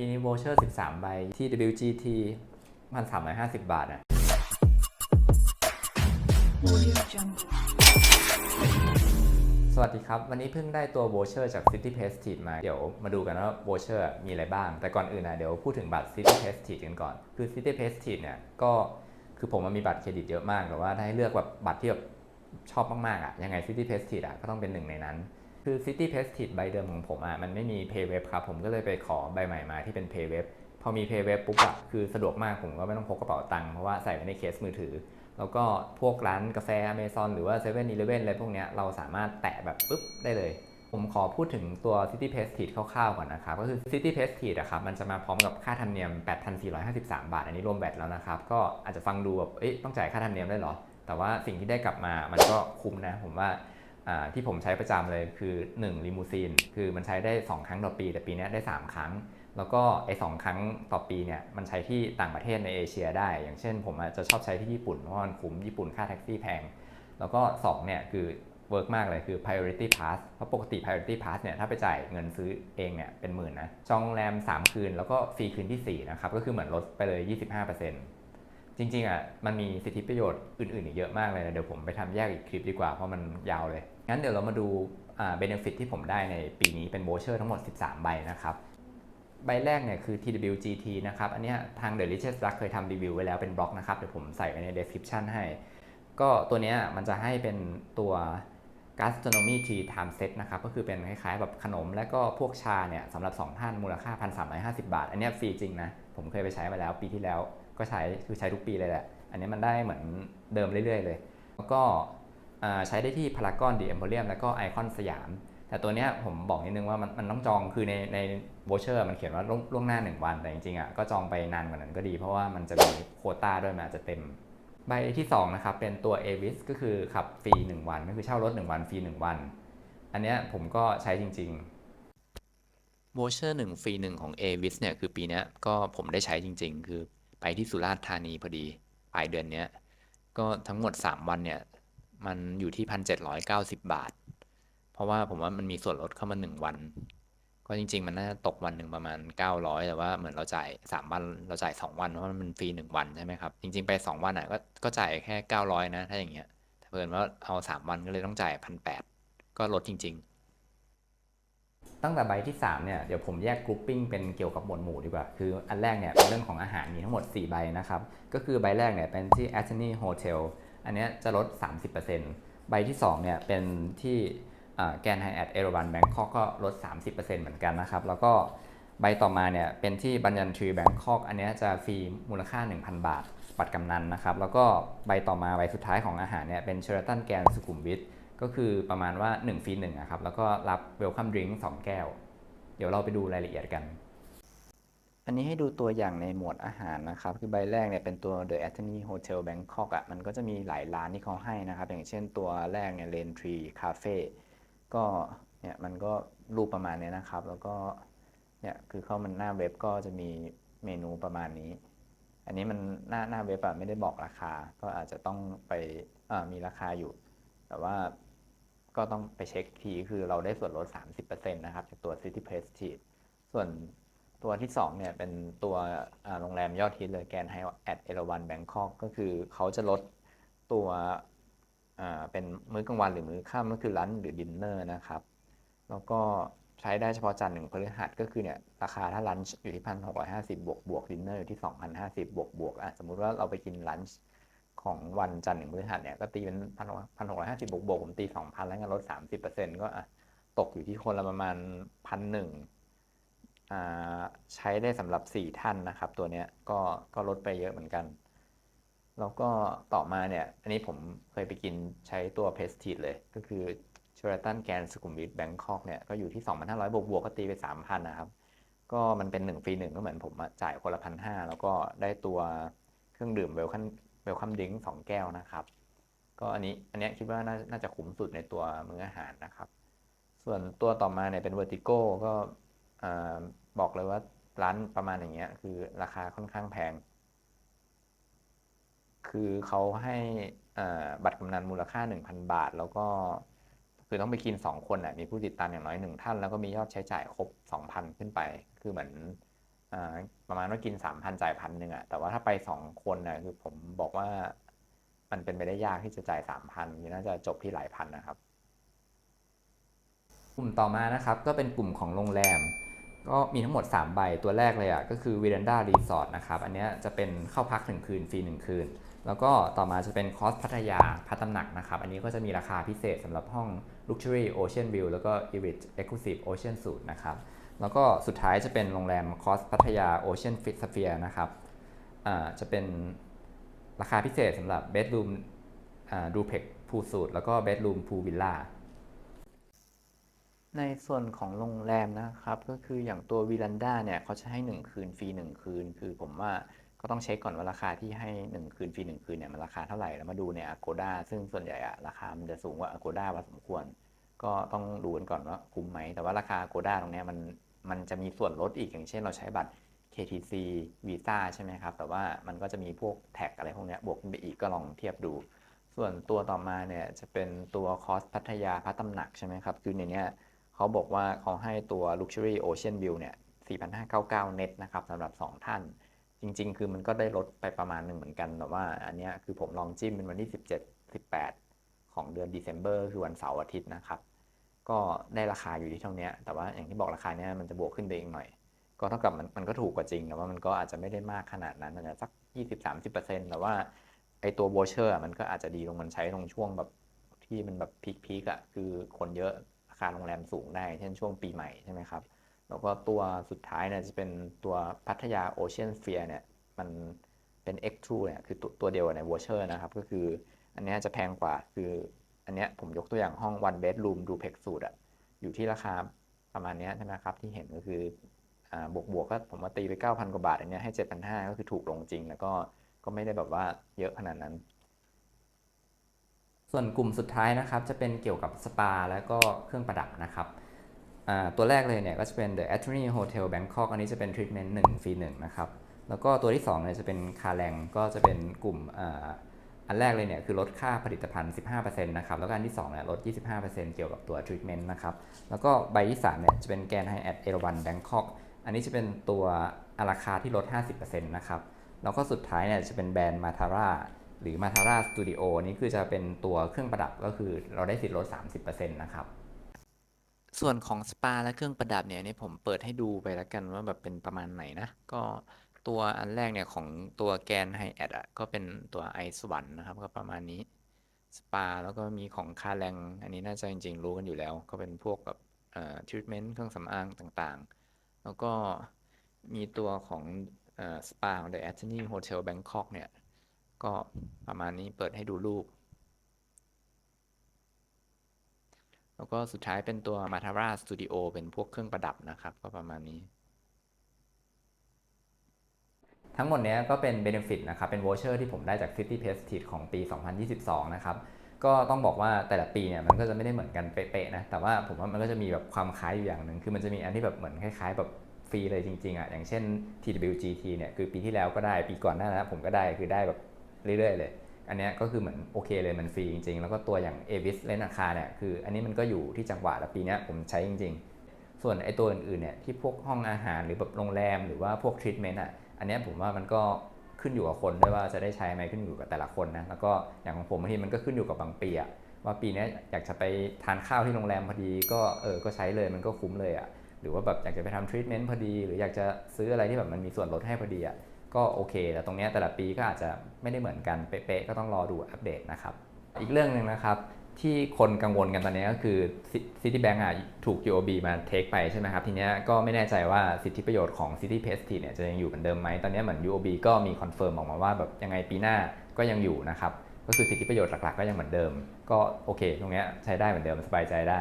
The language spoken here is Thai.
ปีนี้โวเชอร์ 13 ใบ ที่ WGT มัน350 บาทอะสวัสดีครับ วันนี้เพิ่งได้ตัวโวเชอร์จาก City Prestige มา เดี๋ยวมาดูกันว่าโวเชอร์มีอะไรบ้าง แต่ก่อนอื่นนะเดี๋ยวพูดถึงบัตร City Prestige กันก่อน คือ City Prestige เนี่ยก็คือผมมันมีบัตรเครดิตเยอะมาก แต่ว่าถ้าให้เลือกแบบบัตรที่แบบชอบมากๆอะยังไง City Prestige อะก็ต้องเป็นหนึ่งในนั้น คือ City Prestige ใบเดิมของผมอะมันไม่มี Pay Web ครับ ผมก็เลยไปขอใบใหม่มาที่เป็น Pay Web พอมี Pay Web ปุ๊บอะคือสะดวกมากผมก็ไม่ต้องพกกระเป๋าตังค์เพราะว่าใส่ไว้ในเคสมือถือ แล้วก็พวกร้านกาแฟ Amazon หรือว่า7 e เ e ่ e ออะไรพวกเนี้ยเราสามารถแตะแบบปุ๊บได้เลย ผมขอพูดถึงตัว City Prestige คร่าวๆก่อนนะครับ ก็คือ City Prestige อะครับมันจะมาพร้อมกับค่าธรรมเนียม 8,453 บาท อันนี้รวมแบตแล้วนะครับก็อาจจะฟังดูแบบเอ๊ะต้องจ่ายค่าธรรมเนียมได้เหรอแต่ว่าสิ่งที่ได้กลับมามันก็คุ้มนะผมว่า ที่ผมใช้ประจำเลยคือ 1 ลิมูซีน คือมันใช้ได้ 2 ครั้งต่อปี แต่ปีนี้ได้ 3 ครั้ง แล้วก็ไอ้สองครั้งต่อปีเนี่ยมันใช้ที่ต่างประเทศในเอเชียได้ อย่างเช่น ผมอาจจะชอบใช้ที่ญี่ปุ่น เพราะมันคุ้มญี่ปุ่นค่าแท็กซี่แพง แล้วก็2เนี่ยคือเวิร์กมากเลยคือ priority pass เพราะปกติ priority pass เนี่ยถ้าไปจ่ายเงินซื้อเองเนี่ยเป็นหมื่นนะจองโรงแรม 3 คืนแล้วก็ฟรีคืนที่ 4 นะครับ ก็คือเหมือนลดไปเลย 25%จริงๆอะมันมีสิทธิประโยชน์อื่นๆอีกเยอะมากเลยนะเดี๋ยวผมไปทำแยกอีกคลิปดีกว่าเพราะมันยาวเลย งั้นเดี๋ยวเรามาดูอ่า benefit ที่ผมได้ในปีนี้เป็นโบเชอร์ทั้งหมด 13 ใบนะครับ ใบแรกเนี่ยคือ TWGT นะครับ อันนี้ทาง The Richest Duck เคยทำรีวิวไว้แล้วเป็นบล็อกนะครับ เดี๋ยวผมใส่ไว้ใน description ให้ ก็ตัวเนี้ยมันจะให้เป็นตัว gastronomy tea time set นะครับ ก็คือเป็นคล้ายๆแบบขนมและก็พวกชาเนี่ยสำหรับ 2 ท่านมูลค่า 1,350 บาท อันนี้ฟรีจริงนะ ผมเคยไปใช้มาแล้วปีที่แล้วก็ใช้คือใช้ทุกปีเลยแหละ อันนี้มันได้เหมือนเดิมเรื่อยๆเลย แล้วก็ ใช้ได้ที่พารากอนดีเอ็มโพเรียมแล้วก็ไอคอนสยาม แต่ตัวเนี้ยผมบอกนิดนึงว่ามันมันต้องจองคือในในโวเชอร์มันเขียนว่าล่วงล่วงหน้า 1 วัน แต่จริงๆอะก็จองไปนานกว่านั้นก็ดี เพราะว่ามันจะมีโคต้าด้วยมันอาจจะเต็ม ใบที่2นะครับเป็นตัว a v i s ก็คือขับฟรี 1 วันก็คือเช่ารถ 1 วันฟรี 1 วัน อันเนี้ยผมก็ใช้จริงๆโวเชอร์1ฟรี1ของ a v i s เนี่ยคือปีนี้ก็ผมได้ใช้จริง ๆ คือไปที่สุราษฎร์ธานีพอดีปลายเดือนเนี้ยก็ทั้งหมด 3 วันเนี่ย มันอยู่ที่1,790บาท เพราะว่าผมว่ามันมีส่วนลดเข้ามา1วัน ก็จริง ๆ มันน่าจะตกวันหนึ่งประมาณ900แต่ว่าเหมือนเราจ่าย3วันเราจ่าย2วันเพราะมันฟรี1วันใช่ไหมครับ จริง ๆ ไป2วันอะก็ก็จ่ายแค่900นะ ถ้าอย่างเงี้ยแต่เพิ่นว่าเอา3วันก็เลยต้องจ่าย1,800ก็ลดจริง ๆตั้งแต่ใบที่ 3 เนี่ย เดี๋ยวผมแยกกรุ๊ปปิ้งเป็นเกี่ยวกับหมวดหมู่ดีกว่า คืออันแรกเนี่ยเป็นเรื่องของอาหารมีทั้งหมด 4 ใบนะครับ ก็คือใบแรกเนี่ยเป็นที่ a t h e n y Hotel อันนี้จะลด 30%ใบที่2เนี่ยเป็นที่แกนไฮแอดเอราวันแบงคอกก็ลด 30%เหมือนกันนะครับ แล้วก็ใบต่อมาเนี่ยเป็นที่บัญญันทรีแบงคอกอันนี้จะฟรีมูลค่า 1,000 บาท บัตรกำนันนะครับ แล้วก็ใบต่อมาใบสุดท้ายของอาหารเนี่ยเป็นเชอร์ตันแกนสุขุมวิทก็คือประมาณว่า1ฟรี1อะครับ แล้วก็รับเวลคัมดริงก์2แก้ว เดี๋ยวเราไปดูรายละเอียดกัน อันนี้ให้ดูตัวอย่างในหมวดอาหารนะครับ คือใบแรกเนี่ยเป็นตัว The Anthony Hotel Bangkok อะมันก็จะมีหลายร้านที่เขาให้นะครับ อย่างเช่นตัวแรกเนี่ย Lane Tree Cafe ก็เนี่ยมันก็รูปประมาณนี้นะครับ แล้วก็เนี่ยคือเข้ามันหน้าเว็บก็จะมีเมนูประมาณนี้ อันนี้มันหน้าหน้าเว็บอะไม่ได้บอกราคา ก็อาจจะต้องไปมีราคาอยู่ แต่ว่าก็ต้องไปเช็คทีคือเราได้ส่วนลด 30%นะครับจากตัว City Prestige ส่วน ตัวที่2เนี่ยเป็นตัวโรงแรมยอดฮิตเลยแกนไฮแอดเอราวันแบงคอกก็คือเขาจะลดตัวเป็นมื้อกลางวันหรือมื้อค่ำก็คือลันหรือดินเนอร์นะครับ แล้วก็ใช้ได้เฉพาะจันทร์หนึ่งพฤหัสก็คือเนี่ยราคาถ้าลันช์อยู่ที่พันหกร้อยห้าสิบบวกบวกดินเนอร์อยู่ที่สองพันห้าสิบบวกบวกอะสมมุติว่าเราไปกินลันช์ของวันจันทร์หนึ่งพฤหัสเนี่ยก็ตีเป็นพันพันหกร้อยห้าสิบบวกบวกผมตีสองพันแล้วกันลดสามสิบเปอร์เซ็นต์ก็อะตกอยู่ที่คนละประมาณพันหนึ่ง ใช้ได้สำหรับสี่ท่านนะครับ ตัวเนี้ยก็ก็ลดไปเยอะเหมือนกัน แล้วก็ต่อมาเนี่ย อันนี้ผมเคยไปกินใช้ตัวเพสทีเลย ก็คือเชอร์ตันแกนสุขุมวิทแบงคอกเนี่ย ก็อยู่ที่ 2,500 บวกบวกก็ตีไป 3,000 นะครับ ก็มันเป็น1ฟรี1ก็เหมือนผมจ่ายคนละพันห้าแล้วก็ได้ตัวเครื่องดื่มเวลคัมเวลคัมดิ้งสองแก้วนะครับ ก็อันนี้อันนี้คิดว่าน่าจะคุ้มสุดในตัวมื้ออาหารนะครับ ส่วนตัวต่อมาเนี่ยเป็น Vertigo ก็อ่า บอกเลยว่าร้านประมาณอย่างเงี้ย คือราคาค่อนข้างแพง คือเขาให้บัตรกำนันมูลค่า 1,000 บาท แล้วก็คือต้องไปกิน 2 คนอะมีผู้ติดตามอย่างน้อย1ท่าน แล้วก็มียอดใช้จ่ายครบ 2,000 ขึ้นไป คือเหมือนอประมาณว่ากิน 3,000 จ่ายพันหนึ่งอะแต่ว่าถ้าไป 2 คนนะคือผมบอกว่ามันเป็นไปได้ยากที่จะจ่าย 3,000นี่น่าจะจบที่หลายพันนะครับ กลุ่มต่อมานะครับก็เป็นกลุ่มของโรงแรม ก็มีทั้งหมด 3 ใบตัวแรกเลยอะก็คือ Veranda Resort นะครับอันนี้จะเป็นเข้าพัก 1 คืนฟรี 1 คืน แล้วก็ต่อมาจะเป็นคอสพัทยาพัฒำหนักนะครับอันนี้ก็จะมีราคาพิเศษสำหรับห้อง Luxury Ocean View แล้วก็ e r i t Exclusive Ocean Suite นะครับแล้วก็สุดท้ายจะเป็นโรงแรมคอสพัทยา Ocean Fit Sphere นะครับจะเป็นราคาพิเศษสำหรับ Bedroom อ่า Duplex Pool Suite แล้วก็ Bedroom Pool Villa ในส่วนของโรงแรมนะครับ ก็คืออย่างตัววิลันดาเนี่ยเขาจะให้ 1 คืนฟรี1 คืน คือผมว่าก็ต้องเช็คก่อนว่าราคาที่ให้ 1 คืนฟรี1 คืนเนี่ยมันราคาเท่าไหร่แล้วมาดูใน Agoda ซึ่งส่วนใหญ่อะราคามันจะสูงกว่า Agoda พอสมควร ก็ต้องดูกันก่อนว่าคุ้มไหม แต่ว่าราคา Agoda ตรงเนี้ยมันมันจะมีส่วนลดอีกอย่างเช่น เราใช้บัตร KTC Visa ใช่ไหมครับ แต่ว่ามันก็จะมีพวกแท็กอะไรพวกนี้บวกไปอีกก็ลองเทียบดู ส่วนตัวต่อมาเนี่ยจะเป็นตัวคอสพัทยาพัฒำหนักใช่ไหมครับคือในเนี้ย เขาบอกว่าเขาให้ตัว Luxury Ocean View เนี่ย 4,599 เน็ตนะครับสำหรับ 2 ท่าน จริง ๆ คือมันก็ได้ลดไปประมาณหนึ่งเหมือนกัน แต่ว่าอันเนี้ยคือผมลองจิ้มเป็นวันที่ 17 18 ของเดือน December คือวันเสาร์อาทิตย์นะครับ ก็ได้ราคาอยู่ที่เท่านี้ แต่ว่าอย่างที่บอกราคาเนี้ยมันจะบวกขึ้นไปอีกหน่อย ก็เท่ากับมันมันก็ถูกกว่าจริง แต่ว่ามันก็อาจจะไม่ได้มากขนาดนั้นอาจจะสัก 20-30%แต่ว่าไอตัวโบเชอร์มันก็อาจจะดีลงมันใช้ตรงช่วงแบบที่มันแบบพีคๆอะคือคนเยอะ คาโรงแรมสูงได้ เช่นช่วงปีใหม่ใช่ไหมครับ แล้วก็ตัวสุดท้ายเนี่ยจะเป็นตัวพัทยาโอเชียนเฟียเนี่ยมันเป็น X2 เนี่ยคือตัวตัวเดียวในวอเชอร์นะครับ ก็คืออันนี้จะแพงกว่าคืออันนี้ผมยกตัวอย่างห้อง one bedroom duplex suite อะอยู่ที่ราคาประมาณนี้ใช่ไหมครับที่เห็นก็คืออบวกบวกก็ผมว่าตีไป 9,000 กว่าบาท อันนี้ให้ 7,500 ก็คือถูกลงจริง แล้วก็ก็ไม่ได้แบบว่าเยอะขนาดนั้น ส่วนกลุ่มสุดท้ายนะครับจะเป็นเกี่ยวกับสปาและก็เครื่องประดับนะครับตัวแรกเลยเนี่ยก็จะเป็น The Attorney Hotel Bangkok อันนี้จะเป็น treatment 1ฟรี1นะครับแล้วก็ตัวที่2เนี่ยจะเป็นคาแรงก็จะเป็นกลุ่มอ,อันแรกเลยเนี่ยคือลดค่าผลิตภัณฑ์ 15%นะครับ แล้วก็อันที่2เนี่ยลด 25%เกี่ยวกับตัว treatment นะครับ แล้วก็ใบที่3เนี่ยจะเป็นแกนไฮแอดเอราวันแบงคอกอันนี้จะเป็นตัวอาราคาที่ลด 50%นะครับ แล้วก็สุดท้ายเนี่ยจะเป็นแบรนด์มาทาร่า หรือมาทาร่าสตูดิโอนี่คือจะเป็นตัวเครื่องประดับก็คือเราได้สิทธิ์ลด 30%นะครับ ส่วนของสปาและเครื่องประดับเนี่ยนี่ผมเปิดให้ดูไปแล้วกันว่าแบบเป็นประมาณไหนนะ ก็ตัวอันแรกเนี่ยของตัวแกนไฮแอดอะก็เป็นตัวไอสวรรค์นะครับ ก็ประมาณนี้สปาแล้วก็มีของคาแรง อันนี้น่าจะจริง ๆ รู้กันอยู่แล้ว ก็เป็นพวกแบบเอ่อทรีทเมนต์เครื่องสำอางต่างๆ แล้วก็มีตัวของเอ่อสปาของ The a t t o r n e y Hotel Bangkok เนี่ย ก็ประมาณนี้เปิดให้ดูรูป แล้วก็สุดท้ายเป็นตัว Matara Studio เป็นพวกเครื่องประดับนะครับ ก็ประมาณนี้ ทั้งหมดเนี้ยก็เป็น Benefit นะครับ เป็น Voucher ที่ผมได้จาก City p e s t i d ของปี 2022 นะครับ ก็ต้องบอกว่าแต่ละปีเนี่ยมันก็จะไม่ได้เหมือนกันเป๊ะๆนะ แต่ว่าผมว่ามันก็จะมีแบบความคล้ายอยู่อย่างหนึ่ง คือมันจะมีอันที่แบบเหมือนคล้าย ๆ แบบฟรีเลยจริงๆอะ อย่างเช่น TWGT เนี่ยคือปีที่แล้วก็ได้ ปีก่อนหน้านั้นผมก็ได้ คือได้แบบ เรื่อยๆเลย อันนี้ก็คือเหมือนโอเคเลยมันฟรีจริงๆ แล้วก็ตัวอย่าง Avis เลนอาคาเนี่ยคืออันนี้มันก็อยู่ที่จังหวะและปีนี้ผมใช้จริง ๆ ส่วนไอตัวอื่นๆเนี่ยที่พวกห้องอาหารหรือแบบโรงแรมหรือว่าพวกทรีทเมนต์อะอันนี้ผมว่ามันก็ขึ้นอยู่กับคนด้วยว่าจะได้ใช้ไหมขึ้นอยู่กับแต่ละคนนะแล้วก็อย่างของผมบางทีมันก็ขึ้นอยู่กับบางปีอะว่าปีนี้อยากจะไปทานข้าวที่โรงแรมพอดีก็เออก็ใช้เลยมันก็คุ้มเลยอะหรือว่าแบบอยากจะไปทำทรีทเมนต์พอดี หรืออยากจะซื้ออะไรที่แบบมันมีส่วนลดให้พอดีอะ ก็โอเค แต่ตรงนี้แต่ละปีก็อาจจะไม่ได้เหมือนกันเป๊ะๆก็ต้องรอดูอัปเดตนะครับ อีกเรื่องหนึ่งนะครับที่คนกังวลกันตอนนี้ก็คือ Citibank อะถูก UOB มาเทคไปใช่ไหมครับ ทีเนี้ยก็ไม่แน่ใจว่าสิทธิประโยชน์ของ City p e s t เนี่ยจะยังอยู่เหมือนเดิมไหมตอนนี้เหมือน UOB ก็มีคอนเฟิร์มออกมาว่าแบบยังไงปีหน้าก็ยังอยู่นะครับ ก็คือสิทธิประโยชน์หลักๆ ก็ยังเหมือนเดิม ก็โอเค ตรงนี้ใช้ได้เหมือนเดิมสบายใจได้